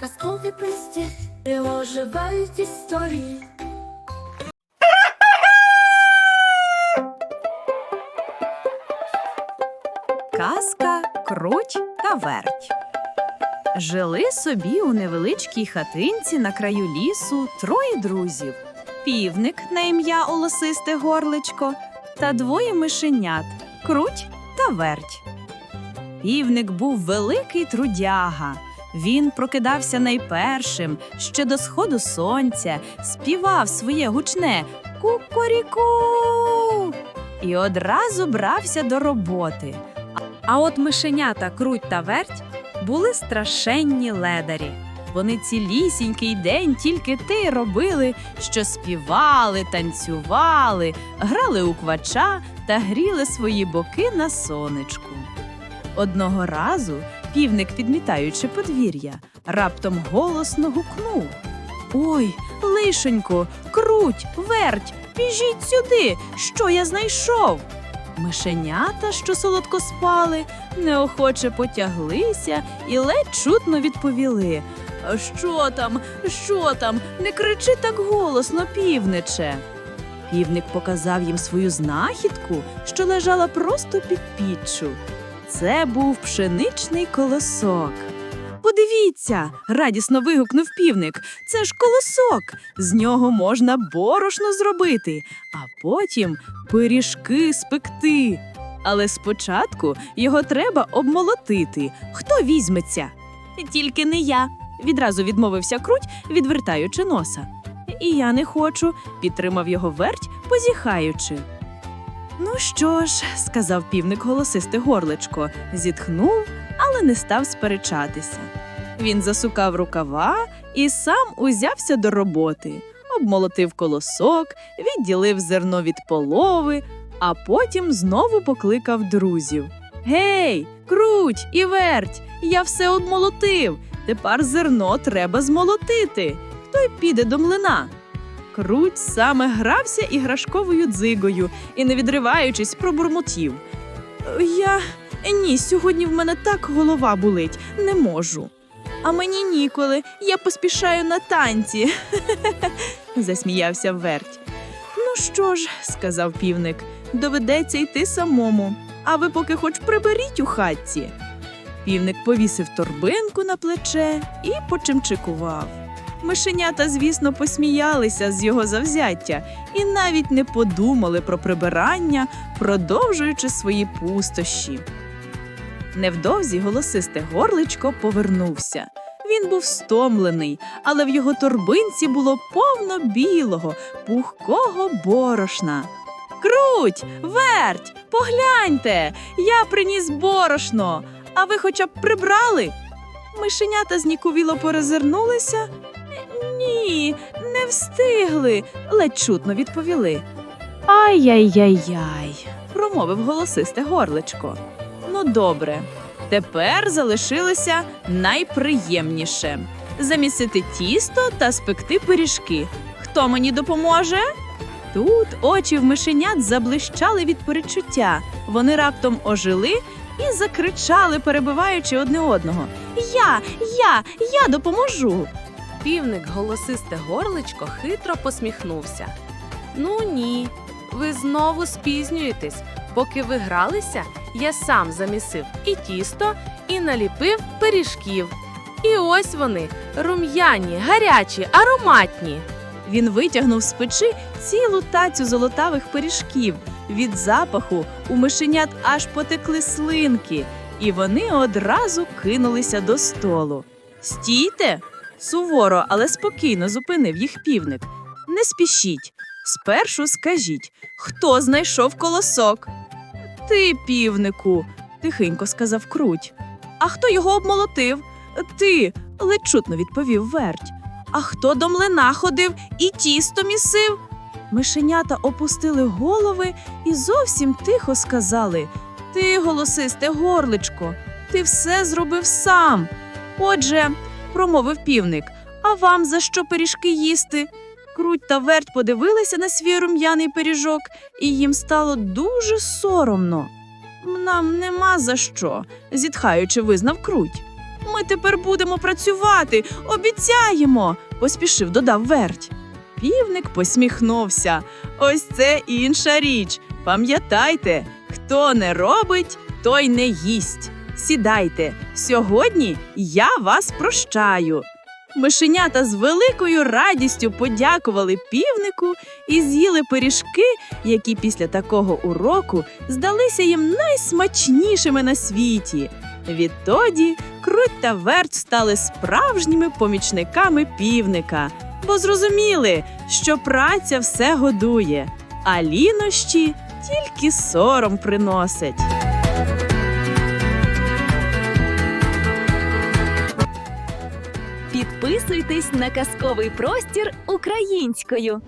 казкові присті, де оживають історії. Казка Круть та верть. Жили собі у невеличкій хатинці на краю лісу троє друзів: півник на ім'я Олосисте горличко та двоє мишенят Круть та верть. Півник був великий трудяга. Він прокидався найпершим ще до сходу сонця, співав своє гучне кукоріку і одразу брався до роботи. А от мишенята круть та верть були страшенні ледарі. Вони цілісінький день тільки й робили, що співали, танцювали, грали у квача та гріли свої боки на сонечку. Одного разу півник, підмітаючи подвір'я, раптом голосно гукнув: Ой, лишенько, круть, верть, біжіть сюди, що я знайшов. Мишенята, що солодко спали, неохоче потяглися і ледь чутно відповіли. «А Що там? Що там? Не кричи так голосно, півниче. Півник показав їм свою знахідку, що лежала просто під піччю. Це був пшеничний колосок. Подивіться, радісно вигукнув півник. Це ж колосок. З нього можна борошно зробити, а потім пиріжки спекти. Але спочатку його треба обмолотити. Хто візьметься? Тільки не я. Відразу відмовився круть, відвертаючи носа. І я не хочу, підтримав його верть, позіхаючи. Ну що ж, сказав півник голосисте горличко, зітхнув, але не став сперечатися. Він засукав рукава і сам узявся до роботи, обмолотив колосок, відділив зерно від полови, а потім знову покликав друзів. Гей, круть і верть! Я все обмолотив. Тепер зерно треба змолотити. Хто й піде до млина? Круть саме грався іграшковою дзигою і, не відриваючись, пробурмотів. Я ні, сьогодні в мене так голова болить, не можу. А мені ніколи, я поспішаю на танці. засміявся верть. Ну що ж, сказав півник, доведеться йти самому, а ви поки хоч приберіть у хатці. Півник повісив торбинку на плече і почимчикував. Мишенята, звісно, посміялися з його завзяття і навіть не подумали про прибирання, продовжуючи свої пустощі. Невдовзі голосисте горличко повернувся. Він був стомлений, але в його торбинці було повно білого, пухкого борошна. Круть, верть, погляньте, я приніс борошно. А ви хоча б прибрали? Мишенята зніковіло перезирнулися. Ні, не встигли, ледь чутно відповіли. Ай-яй-яй-яй, промовив голосисте горличко. Ну, добре. Тепер залишилося найприємніше замісити тісто та спекти пиріжки. Хто мені допоможе? Тут очі в мишенят заблищали від перечуття. Вони раптом ожили і закричали, перебиваючи одне одного. Я, я, я допоможу. Півник голосисте горличко хитро посміхнувся. Ну ні, ви знову спізнюєтесь. Поки ви гралися, я сам замісив і тісто, і наліпив пиріжків. І ось вони рум'яні, гарячі, ароматні. Він витягнув з печі цілу тацю золотавих пиріжків. Від запаху у мишенят аж потекли слинки, і вони одразу кинулися до столу. Стійте! Суворо, але спокійно зупинив їх півник. Не спішіть. Спершу скажіть, хто знайшов колосок? Ти, півнику, тихенько сказав круть. А хто його обмолотив? Ти, ледь чутно відповів верть. А хто до млина ходив і тісто місив? Мишенята опустили голови і зовсім тихо сказали: Ти, голосисте горличко, ти все зробив сам. Отже, промовив півник, а вам за що пиріжки їсти? Круть та верть подивилися на свій рум'яний пиріжок, і їм стало дуже соромно. Нам нема за що, зітхаючи, визнав круть. Ми тепер будемо працювати, обіцяємо, поспішив додав верть. Півник посміхнувся. Ось це інша річ. Пам'ятайте, хто не робить, той не їсть. Сідайте, сьогодні я вас прощаю. Мишенята з великою радістю подякували півнику і з'їли пиріжки, які після такого уроку здалися їм найсмачнішими на світі. Відтоді круть та верть стали справжніми помічниками півника, бо зрозуміли, що праця все годує, а лінощі тільки сором приносять. Підписуйтесь на казковий простір українською.